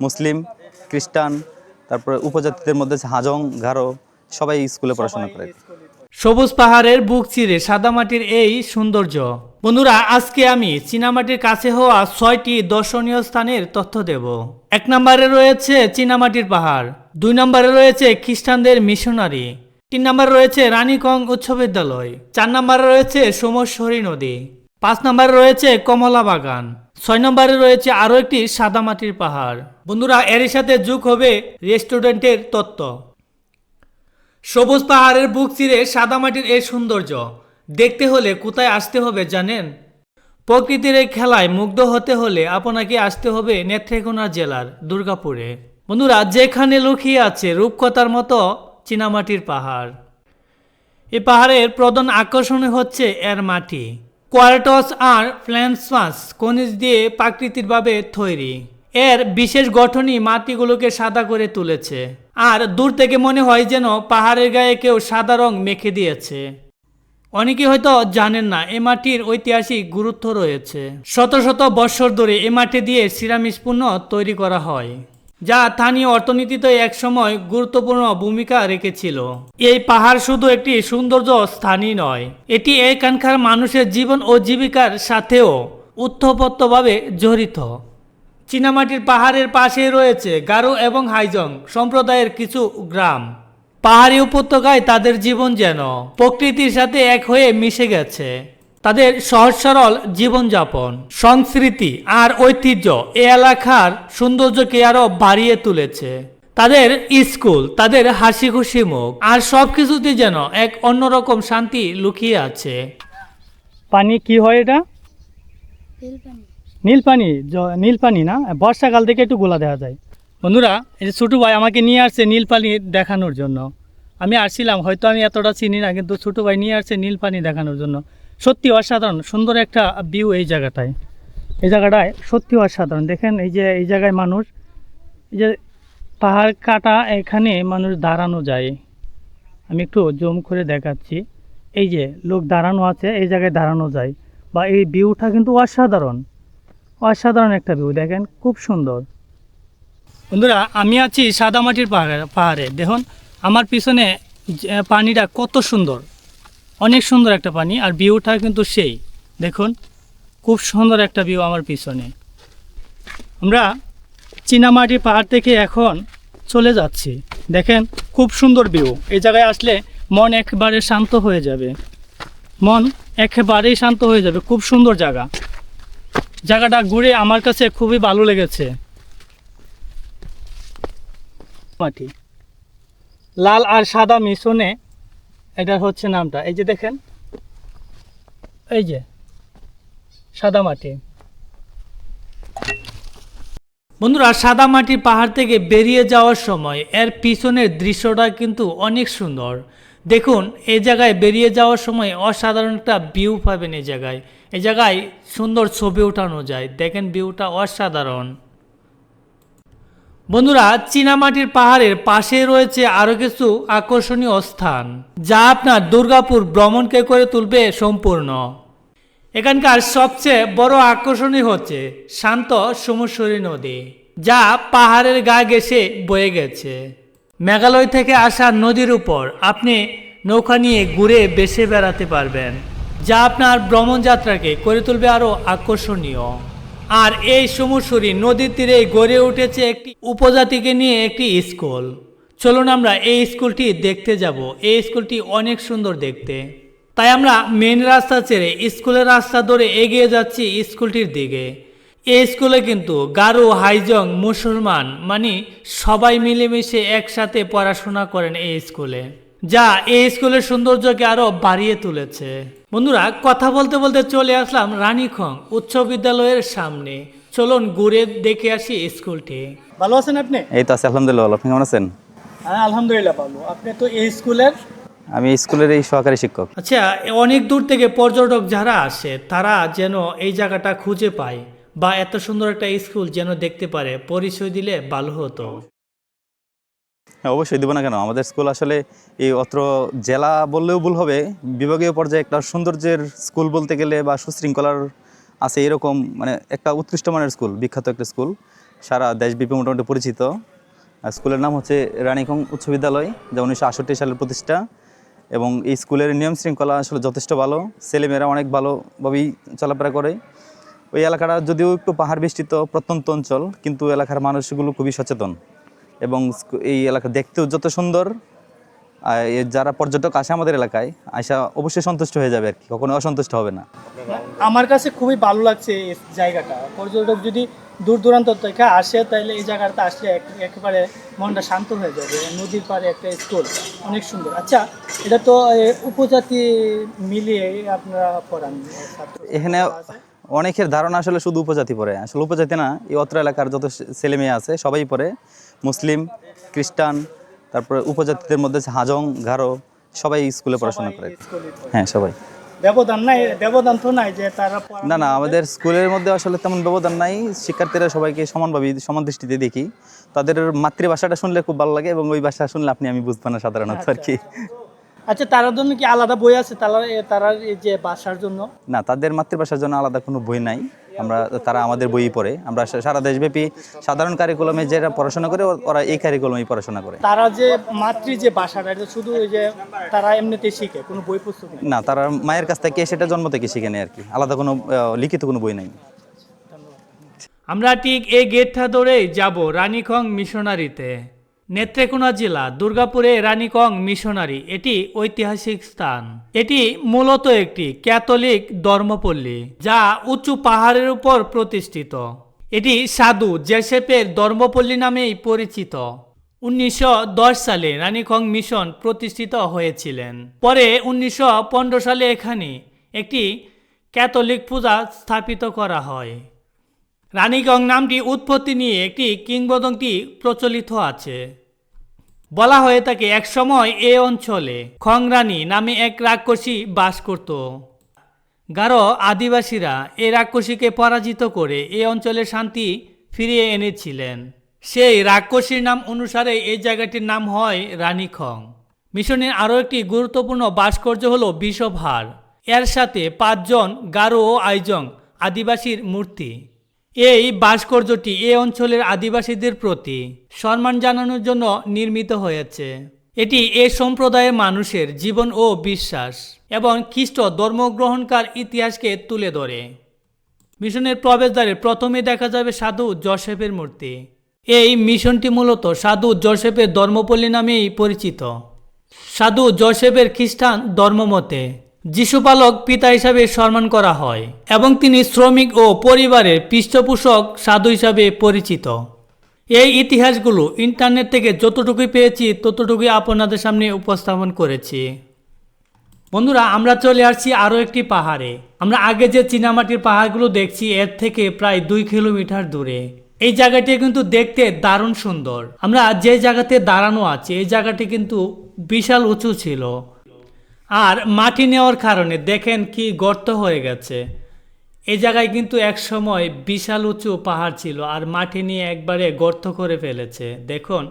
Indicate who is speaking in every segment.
Speaker 1: মুসলিম খ্রিস্টান তারপরে উপজাতিদের মধ্যে হাজং গারো সবাই স্কুলে পড়াশোনা করে।
Speaker 2: সবুজ পাহাড়ের বুক চিরে সাদামাটির এই সৌন্দর্য। বন্ধুরা আজকে আমি চীনামাটির কাছে হওয়া ছয়টি দর্শনীয় স্থানের তথ্য দেব। এক নম্বরে রয়েছে চীনামাটির পাহাড়। দুই নম্বরে রয়েছে খ্রিস্টানদের মিশনারি। তিন নম্বরে রয়েছে রানীকং উচ্চ বিদ্যালয় চার নম্বরে রয়েছে সোমেশ্বরী নদী। পাঁচ নম্বরে রয়েছে কমলা বাগান ছয় নম্বরে রয়েছে আরও একটি সাদামাটির পাহাড়। বন্ধুরা এর সাথে যুগ হবে রেস্টুরেন্টের তত্ত্ব। সবুজ পাহাড়ের বুক চিরে সাদামাটির এই সৌন্দর্য, দেখতে হলে কোথায় আসতে হবে জানেন? প্রকৃতির এই খেলায় মুগ্ধ হতে হলে আপনাকে আসতে হবে নেত্রেকোনা জেলার দুর্গাপুরে। বন্ধুরা, যেখানে লুকিয়ে আছে রূপকথার মতো চীনামাটির পাহাড়। এই পাহাড়ের প্রধান আকর্ষণ হচ্ছে এর মাটি। কোয়ার্টস আর ফ্ল্যান্সমাস খনিজ দিয়ে প্রাকৃতিকভাবে তৈরি। এর বিশেষ গঠনই মাটিগুলোকে সাদা করে তুলেছে। আর দূর থেকে মনে হয় যেন পাহাড়ের গায়ে কেউ সাদা রং মেখে দিয়েছে। অনেকে হয়তো জানেন না, এ মাটির ঐতিহাসিক গুরুত্ব রয়েছে। শত শত বৎসর ধরে এ মাটি দিয়ে সিরামিস পণ্য তৈরি করা হয়। যা স্থানীয় অর্থনীতিতে একসময় গুরুত্বপূর্ণ ভূমিকা রেখেছিল। এই পাহাড় শুধু একটি সৌন্দর্য স্থানই নয়, এটি এখানকার মানুষের জীবন ও জীবিকার সাথেও উত্থপত্তভাবে জড়িত। চীনামাটির পাহাড়ের পাশে রয়েছে গারো এবং হাইজং সম্প্রদায়ের কিছু গ্রাম। পাহাড়ি উপত্যকায় তাদের জীবন যেন প্রকৃতির সাথে এক হয়ে মিশে গেছে। তাদের সহজ সরল জীবনযাপন সংস্কৃতি আর ঐতিহ্য এ এলাকার সৌন্দর্যকে আরও বাড়িয়ে তুলেছে। তাদের স্কুল তাদের হাসি খুশি মুখ আর সবকিছুতে যেন এক অন্যরকম শান্তি লুকিয়ে আছে। পানি কি হয় এটা? নীল পানি নীল পানি না? বর্ষাকাল থেকে একটু গোলা দেখা যায়। বন্ধুরা এই যে ছোটো ভাই আমাকে নিয়ে আসছে নীল পানি দেখানোর জন্য। আমি আসছিলাম হয়তো আমি এতটা চিনি না কিন্তু ছোটো ভাই নিয়ে আসছে নীল পানি দেখানোর জন্য। সত্যি অসাধারণ, সুন্দর একটা ভিউ এই জায়গাটায়। এই জায়গাটায় সত্যি অসাধারণ। দেখেন, এই যে, এই জায়গায় মানুষ, এই যে পাহাড় কাটা এখানে মানুষ দাঁড়ানো যায়। আমি একটু জুম করে দেখাচ্ছি। এই যে লোক দাঁড়ানো আছে, এই জায়গায় দাঁড়ানো যায়। বা এই ভিউটা কিন্তু অসাধারণ। অসাধারণ একটা ভিউ দেখেন, খুব সুন্দর। বন্ধুরা, আমি আছি সাদামাটির পাহাড়ে পাহাড়ে। দেখুন, আমার পিছনে পানিটা কত সুন্দর। অনেক সুন্দর একটা পানি, আর ভিউটা কিন্তু সেই। দেখুন, খুব সুন্দর একটা ভিউ আমার পিছনে। আমরা চীনামাটি পাহাড় থেকে এখন চলে যাচ্ছি। দেখেন, খুব সুন্দর ভিউ। এই জায়গায় আসলে মন একেবারে শান্ত হয়ে যাবে। মন একেবারেই শান্ত হয়ে যাবে। খুব সুন্দর জায়গা। জায়গাটা ঘুরে আমার কাছে খুবই ভালো লেগেছে। মাটি। লাল আর সাদা মিশ্রণে এটা হচ্ছে নামটা। এই যে দেখেন, এই যে সাদা মাটি। বন্ধুরা, সাদা মাটির পাহাড় থেকে বেরিয়ে যাওয়ার সময় এর পিছনের দৃশ্যটা কিন্তু অনেক সুন্দর। দেখুন, এই জায়গায় বেরিয়ে যাওয়ার সময় অসাধারণ একটা ভিউ পাবেন এই জায়গায়। এই জায়গায় সুন্দর ছবি ওঠানো যায়। দেখেন ভিউটা অসাধারণ। বন্ধুরা চীনামাটির পাহাড়ের পাশে রয়েছে আরও কিছু আকর্ষণীয় স্থান, যা আপনার দুর্গাপুর ভ্রমণকে করে তুলবে সম্পূর্ণ। এখানকার সবচেয়ে বড় আকর্ষণই হচ্ছে শান্ত সমুশ্বরী নদী, যা পাহাড়ের গা ঘেঁষে বয়ে গেছে। মেঘালয় থেকে আসা নদীর উপর আপনি নৌকা নিয়ে ঘুরে বেসে বেড়াতে পারবেন, যা আপনার ভ্রমণযাত্রাকে করে তুলবে আরও আকর্ষণীয়। আর এই সমুশ্বরী নদীর তীরে গড়ে উঠেছে একটি উপজাতিকে নিয়ে একটি স্কুল। চলুন আমরা এই স্কুলটি দেখতে যাব। এই স্কুলটি অনেক সুন্দর দেখতে। তাই আমরা মেন রাস্তা ছেড়ে স্কুলের রাস্তা ধরে এগিয়ে যাচ্ছি স্কুলটির দিকে। এই স্কুলে কিন্তু গারো, হাইজং, মুসলমান মানে সবাই মিলেমিশে একসাথে পড়াশোনা করেন এই স্কুলে। যা এই স্কুলের সৌন্দর্যকে আরও বাড়িয়ে তুলেছে। বন্ধুরা কথা বলতে বলতে চলে আসলাম রানীখং উচ্চ বিদ্যালয়ের সামনে। চলুন ঘুরে দেখে আসি স্কুলটি। ভালো আছেন আপনি?
Speaker 1: এই তো আছি আলহামদুলিল্লাহ ভালো। আপনি কেমন আছেন?
Speaker 2: হ্যাঁ আলহামদুলিল্লাহ ভালো। আপনি তো এই স্কুলের?
Speaker 1: আমি স্কুলের এই সহকারী শিক্ষক।
Speaker 2: আচ্ছা অনেক দূর থেকে পর্যটক যারা আসে তারা যেন এই জায়গাটা খুঁজে পায় বা এত সুন্দর একটা স্কুল যেন দেখতে পারে পরিচয় দিলে ভালো হতো।
Speaker 1: হ্যাঁ অবশ্যই দিব না কেন? আমাদের স্কুল আসলে এই অত্র জেলা বললেও ভুল হবে। বিভাগীয় পর্যায়ে একটা সৌন্দর্যের স্কুল বলতে গেলে বা সুশৃঙ্খলার আছে এরকম মানে একটা উৎকৃষ্ট মানের স্কুল বিখ্যাত একটা স্কুল সারা দেশব্যাপী মোটামুটি পরিচিত। স্কুলের নাম হচ্ছে রানীকং উচ্চ বিদ্যালয়, যা উনিশশো আষট্টি সালের প্রতিষ্ঠা। এবং এই স্কুলের নিয়ম শৃঙ্খলা আসলে যথেষ্ট ভালো। ছেলেমেয়েরা অনেক ভালোভাবেই চলাফেরা করে। ওই এলাকাটা যদিও একটু পাহাড় বেষ্টিত, প্রত্যন্ত অঞ্চল, কিন্তু এলাকার মানুষগুলো খুবই সচেতন। এবং এই এলাকা দেখতেও যত সুন্দর। যারা পর্যটক আসে আমাদের এলাকায় আসা অবশ্যই সন্তুষ্ট হয়ে যাবে আর কি কখনো অসন্তুষ্ট হবে না।
Speaker 2: আমার কাছে খুবই ভালো লাগছে এই জায়গাটা। পর্যটক যদি দূর দূরান্ত থেকে আসে তাহলে এই জায়গাটা আসলে একেবারে মনটা শান্ত হয়ে যাবে। নদীর পাড়ে একটা স্কুল অনেক সুন্দর। আচ্ছা এটা তো উপজাতি মিলিয়ে আপনারা পড়ান
Speaker 1: এখানে অনেকের ধারণা আসলে শুধু উপজাতি পড়ে। আসলে উপজাতি না এই অত্র এলাকার যত ছেলে মেয়ে আছে সবাই পড়ে। মুসলিম খ্রিস্টান তারপরে উপজাতিদের মধ্যে হাজং গারো সবাই স্কুলে পড়াশোনা করে। হ্যাঁ সবাই।
Speaker 2: ব্যবধান নাই ব্যবধান তো নাই যে তারা
Speaker 1: না না আমাদের স্কুলের মধ্যে আসলে তেমন ব্যবধান নাই। শিক্ষার্থীরা সবাইকে সমানভাবে সমান দৃষ্টিতে দেখি। তাদের মাতৃভাষাটা শুনলে খুব ভালো লাগে এবং ওই ভাষা শুনলে আপনি আমি বুঝব না সাধারণত আর কি।
Speaker 2: আচ্ছা তার জন্য কি আলাদা বই আছে? তারা তারা এই যে বাসার জন্য?
Speaker 1: না তাদের মাতৃভাষার জন্য আলাদা কোনো বই নাই। আমরা তারা আমাদের বই পড়ে। আমরা সারা দেশব্যাপী সাধারণ কারিকুলামে যেটা পড়াশোনা করে ওরা এই কারিকুলামেই পড়াশোনা করে।
Speaker 2: তারা যে মাতৃ যে ভাষাটা এটা শুধু ওই যে তারা এমনিতেই শিখে কোনো বই পুস্তক
Speaker 1: না তারা মায়ের কাছ থেকে সেটা জন্ম থেকে শিখে নেয় আর কি আলাদা কোনো লিখিত কোনো বই নাই।
Speaker 2: আমরা ঠিক এই গেটটা ধরেই যাব রানীকং মিশনারিতে। নেত্রেকোনা জেলা, দুর্গাপুরে রানীকং মিশনারি, এটি ঐতিহাসিক স্থান। এটি মূলত একটি ক্যাথলিক ধর্মপল্লী, যা উঁচু পাহাড়ের উপর প্রতিষ্ঠিত। এটি সাধু জেসেপের ধর্মপল্লী নামেই পরিচিত। উনিশশো দশ সালে রানীকং মিশন প্রতিষ্ঠিত হয়েছিলেন। পরে উনিশশো পনেরো সালে এখানে একটি ক্যাথলিক পূজা স্থাপিত করা হয়। রানীগঞ্জ নামটি উৎপত্তি নিয়ে একটি কিংবদন্তি প্রচলিত আছে। বলা হয়ে থাকে একসময় এ অঞ্চলে খংরানী নামে এক রাক্ষসী বাস করত। গারো আদিবাসীরা এ রাক্ষসীকে পরাজিত করে এ অঞ্চলে শান্তি ফিরিয়ে এনেছিলেন। সেই রাক্ষসীর নাম অনুসারে এই জায়গাটির নাম হয় রানীখং মিশনের আরও একটি গুরুত্বপূর্ণ ভাস্কর্য হল বিষভার। এর সাথে পাঁচজন গারো ও আইজং আদিবাসীর মূর্তি। এই ভাস্কর্যটি এ অঞ্চলের আদিবাসীদের প্রতি সম্মান জানানোর জন্য নির্মিত হয়েছে। এটি এ সম্প্রদায়ের মানুষের জীবন ও বিশ্বাস এবং খ্রিস্ট ধর্মগ্রহণকার ইতিহাসকে তুলে ধরে। মিশনের প্রবেশদ্বারে প্রথমে দেখা যাবে সাধু জোসেফের মূর্তি। এই মিশনটি মূলত সাধু জোসেফের ধর্মপল্লী নামেই পরিচিত। সাধু জোসেফের খ্রিস্টান ধর্মমতে যিশুপালক পিতা হিসাবে সম্মান করা হয় এবং তিনি শ্রমিক ও পরিবারের পৃষ্ঠপোষক সাধু হিসাবে পরিচিত। এই ইতিহাসগুলো ইন্টারনেট থেকে যতটুকুই পেয়েছি, ততটুকুই আপনাদের সামনে উপস্থাপন করেছি। বন্ধুরা, আমরা চলে আসছি আরও একটি পাহাড়ে। আমরা আগে যে চীনামাটির পাহাড়গুলো দেখছি, এর থেকে প্রায় দুই কিলোমিটার দূরে। এই জায়গাটি কিন্তু দেখতে দারুণ সুন্দর। আমরা যে জায়গাতে দাঁড়ানো আছি, এই জায়গাটি কিন্তু বিশাল উঁচু ছিল। আর মাটি নেওয়ার কারণে দেখেন কি গর্ত হয়ে গেছে। এই জায়গায় কিন্তু এক সময় বিশাল উঁচু পাহাড় ছিল আর মাটি নিয়ে একবারে গর্ত করে ফেলেছে। দেখুন,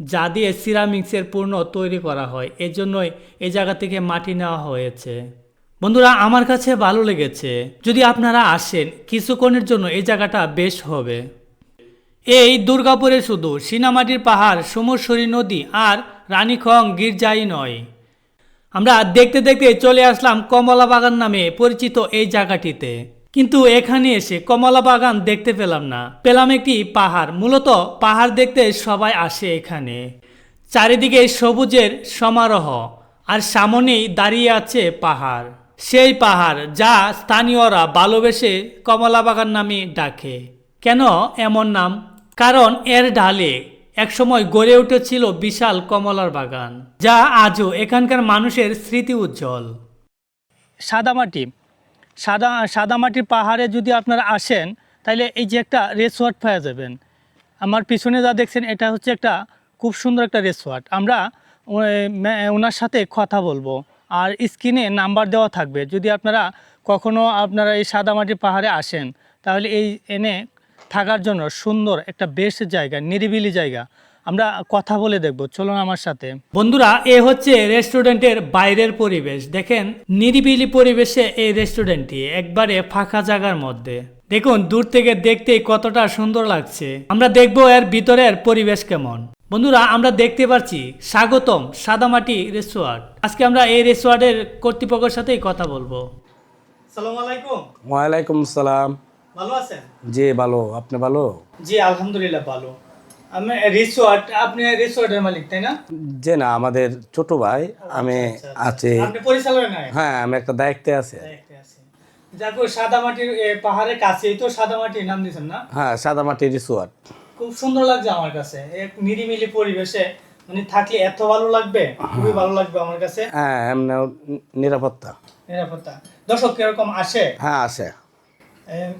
Speaker 2: যা দিয়ে সিরামিক্সের পূর্ণ তৈরি করা হয়, এজন্যই এই জায়গা থেকে মাটি নেওয়া হয়েছে। বন্ধুরা, আমার কাছে ভালো লেগেছে। যদি আপনারা আসেন, কিছুক্ষণের জন্য এই জায়গাটা বেশ হবে। এই দুর্গাপুরে শুধু, সিনামাটির পাহাড় সমস্বরী নদী আর রানীখং গির্জাই নয়। আমরা দেখতে দেখতে চলে আসলাম কমলা বাগান নামে পরিচিত এই জায়গাটিতে। কিন্তু এখানে এসে কমলা বাগান দেখতে পেলাম না। পেলাম একটি পাহাড়। মূলত পাহাড় দেখতে সবাই আসে এখানে। চারিদিকে সবুজের সমারোহ। আর সামনেই দাঁড়িয়ে আছে পাহাড়। সেই পাহাড় যা স্থানীয়রা ভালোবেসে কমলা বাগান নামে ডাকে। কেন এমন নাম? কারণ এর ঢালে একসময় গড়ে উঠেছিল বিশাল কমলার বাগান, যা আজও এখানকার মানুষের স্মৃতি উজ্জ্বল। সাদামাটি, সাদা, সাদামাটির পাহাড়ে যদি আপনারা আসেন তাহলে এই যে একটা রেসোয়ার্ট পাওয়া যাবেন। আমার পিছনে যা দেখছেন, এটা হচ্ছে একটা খুব সুন্দর একটা রেসোয়ার্ট আমরা ওনার সাথে কথা বলব। আর স্ক্রিনে নাম্বার দেওয়া থাকবে। যদি আপনারা কখনো আপনারা এই সাদামাটির পাহাড়ে আসেন, তাহলে এই, এনে থাকার জন্য সুন্দর একটা বেশ জায়গা নিরিবিলি জায়গা। আমরা কথা বলে দেখব চলুন আমার সাথে। বন্ধুরা এ হচ্ছে রেস্টুরেন্টের বাইরের পরিবেশ। দেখেন নিরিবিলি পরিবেশে এই রেস্টুরেন্টটি একবারে ফাঁকা জায়গার মধ্যে। দেখুন দূর থেকে দেখতেই কতটা সুন্দর লাগছে। আমরা দেখব এর ভিতরের পরিবেশ কেমন। বন্ধুরা আমরা দেখতে পাচ্ছি স্বাগতম সাদামাটি রেস্টুরেন্ট। আজকে আমরা এই রেস্টুরেন্টের কর্তৃপক্ষের সাথেই কথা বলব। সালামু আলাইকুম।
Speaker 3: ওয়ালাইকুম সালাম।
Speaker 2: ভালো আছেন?
Speaker 3: জি ভালো। আপনি ভালো?
Speaker 2: জি আলহামদুলিল্লাহ ভালো। আমি রিসোর্ট আপনি রিসোর্টের মালিক তাই না?
Speaker 3: যে না আমাদের ছোট ভাই আমি আছি।
Speaker 2: আপনি পরিচালনা নাই
Speaker 3: হ্যাঁ আমি একটা দায়িত্বে আছি।
Speaker 2: যাকো পাহাড়ের কাছেই তো নাম দিয়েছেন না?
Speaker 3: হ্যাঁ সাদামাটি রিসোর্ট
Speaker 2: খুব সুন্দর লাগছে আমার কাছে। এক নিরিমিলি পরিবেশে মানে থাকলে এত ভালো লাগবে খুবই ভালো লাগবে আমার কাছে।
Speaker 3: হ্যাঁ এমনি নিরাপত্তা।
Speaker 2: নিরাপত্তা। দর্শক কীরকম আসে?
Speaker 3: হ্যাঁ আছে
Speaker 2: এম,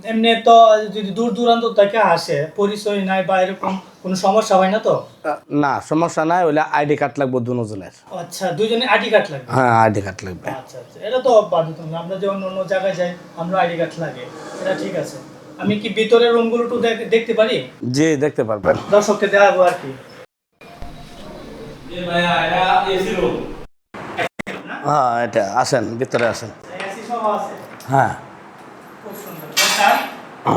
Speaker 2: এমনি তো যদি দূর দূরান্ত থেকে আসে পরিচয় নাই বা এরকম কোনো সমস্যা হয় না তো?
Speaker 3: না সমস্যা নাই ওইলে আইডি কার্ড লাগবে দুজনের।
Speaker 2: আচ্ছা দুজনে আইডি কার্ড লাগবে?
Speaker 3: হ্যাঁ আইডি কার্ড লাগবে।
Speaker 2: আচ্ছা আচ্ছা এটা তো বাধ্যতামূলক। আমরা যে অন্য অন্য জায়গায় যাই আমরা আইডি কার্ড লাগে। এটা ঠিক আছে। আমি কি ভিতরের রুমগুলো একটু দেখ- দেখতে পারি?
Speaker 3: জি দেখতে পারবেন।
Speaker 2: দর্শককে দেখাবো আর কি।
Speaker 3: হ্যাঁ এটা আসেন ভিতরে আসেন।
Speaker 2: এসি সব আছে।
Speaker 3: হ্যাঁ।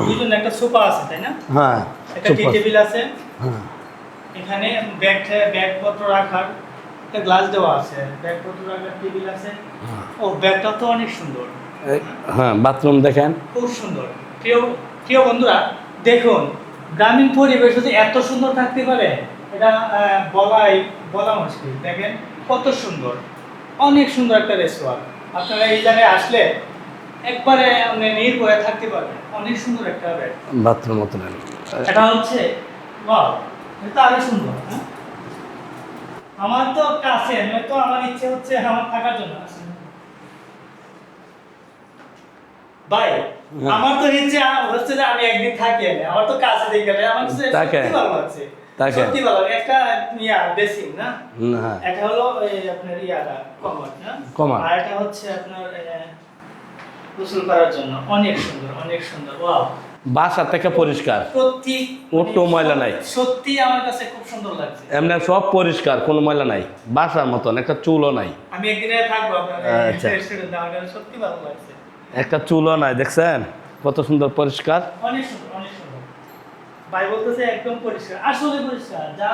Speaker 2: দুজন একটা সোফা আছে তাই না?
Speaker 3: হ্যাঁ
Speaker 2: একটা টি টেবিল আছে।
Speaker 3: হ্যাঁ।
Speaker 2: এখানে ব্যাগ ব্যাগপত্র রাখার একটা গ্লাস দেওয়া আছে। ব্যাগপত্র রাখার টেবিল আছে। ও ব্যাগটা তো অনেক সুন্দর।
Speaker 3: হ্যাঁ বাথরুম দেখেন।
Speaker 2: খুব সুন্দর। প্রিয় প্রিয় বন্ধুরা দেখুন গ্রামীণ পরিবেশ যদি এত সুন্দর থাকতে পারে এটা বলাই বলা মুশকিল। দেখেন কত সুন্দর। অনেক সুন্দর একটা রেস্টুরেন্ট আপনারা এই জায়গায় আসলে একবারে আপনি নির্ভয়ে থাকতে পারবেন অনেক সুন্দর একটা ব্যাগ
Speaker 3: বাথরুম মতো নেন
Speaker 2: এটা হচ্ছে ওয়াও এটা আরও সুন্দর হ্যাঁ? আমার তো কাছে নয়তো আমার ইচ্ছে হচ্ছে আমার থাকার জন্য আসেন। ভাই আমার তো ইচ্ছে হচ্ছে যে আমি একদিন থাকি এনে। আমার তো কাছে দেখে আমার কাছে। সত্যি ভালো লাগছে। সত্যি ভালো একটা ইয়া বেসিং না
Speaker 3: হ্যাঁ
Speaker 2: এটা হলো আপনার ইয়াটা কমোড না
Speaker 3: Commode।
Speaker 2: আর এটা হচ্ছে আপনার গোসল করার জন্য। অনেক সুন্দর অনেক সুন্দর। ওয়াও।
Speaker 3: বাসা থেকে পরিষ্কার।
Speaker 2: প্রতি
Speaker 3: একটু ময়লা নাই।
Speaker 2: সত্যি আমার কাছে খুব সুন্দর লাগছে।
Speaker 3: এমনি সব পরিষ্কার কোনো ময়লা নাই। বাসার মতন একটা চুলও নাই।
Speaker 2: আমি একদিনে থাকব
Speaker 3: আচ্ছা।
Speaker 2: সত্যি ভালো লাগছে।
Speaker 3: একটা চুলও নাই দেখছেন? কত সুন্দর পরিষ্কার।
Speaker 2: অনেক সুন্দর অনেক সুন্দর। ভাই বলতেছে একদম পরিষ্কার আসলে পরিষ্কার যা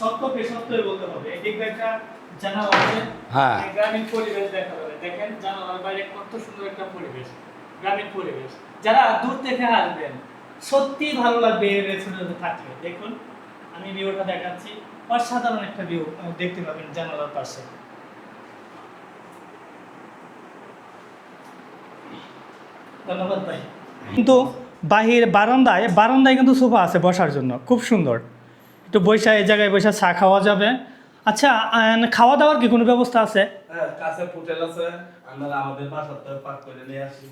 Speaker 2: সত্যকে সত্যই বলতে হবে। এদিক একটা জানালা আছে
Speaker 3: হ্যাঁ।
Speaker 2: গ্রামীণ পরিবেশ দেখা দেখেন জানালার বাইরে কত সুন্দর একটা পরিবেশ গ্রামীণ পরিবেশ। যারা দূর থেকে আসবেন সত্যি ভালো লাগবে এই রেস্টুরেন্টে থাকলে। দেখুন, আমি ভিউটা দেখাচ্ছি। অসাধারণ একটা ভিউ দেখতে পাবেন জানালার পাশে। ধন্যবাদ ভাই। কিন্তু বাহির বারান্দায় বারান্দায় কিন্তু সোফা আছে বসার জন্য। খুব সুন্দর। একটু বৈশা এই জায়গায় বৈশা চা খাওয়া যাবে। আচ্ছা খাওয়া দাওয়ার কি কোনো ব্যবস্থা আছে?
Speaker 3: হ্যাঁ,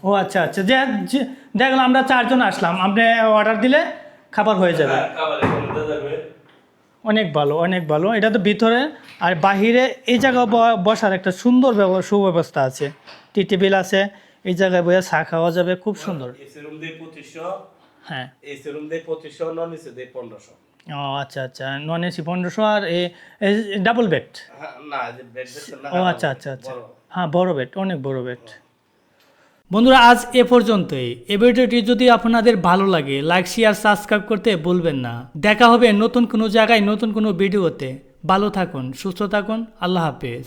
Speaker 2: ও আচ্ছা আচ্ছা যে দেখলাম আমরা চারজন আসলাম আপনি অর্ডার দিলে খাবার হয়ে যাবে।
Speaker 3: দেওয়া যাবে।
Speaker 2: অনেক ভালো অনেক ভালো এটা তো ভিতরে আর বাহিরে এই জায়গায় ব- বসার একটা সুন্দর ব্যব- সুব্যবস্থা আছে। টি টেবিল আছে এই জায়গায় বসে চা খাওয়া যাবে খুব সুন্দর। হ্যাঁ।
Speaker 3: এসি রুম দিয়ে পঁচিশশো নন এসি দিয়ে পনেরোশো।
Speaker 2: ও আচ্ছা আচ্ছা। নন এসি পনেরোশো আর ডাবল বেড ও আচ্ছা আচ্ছা আচ্ছা। হ্যাঁ বড় বেড অনেক বড় বেড বন্ধুরা আজ এ পর্যন্তই। এ ভিডিওটি যদি আপনাদের ভালো লাগে লাইক শেয়ার সাবস্ক্রাইব করতে বলবেন না। দেখা হবে নতুন কোনো জায়গায় নতুন কোনো ভিডিওতে। ভালো থাকুন সুস্থ থাকুন। আল্লাহ হাফেজ।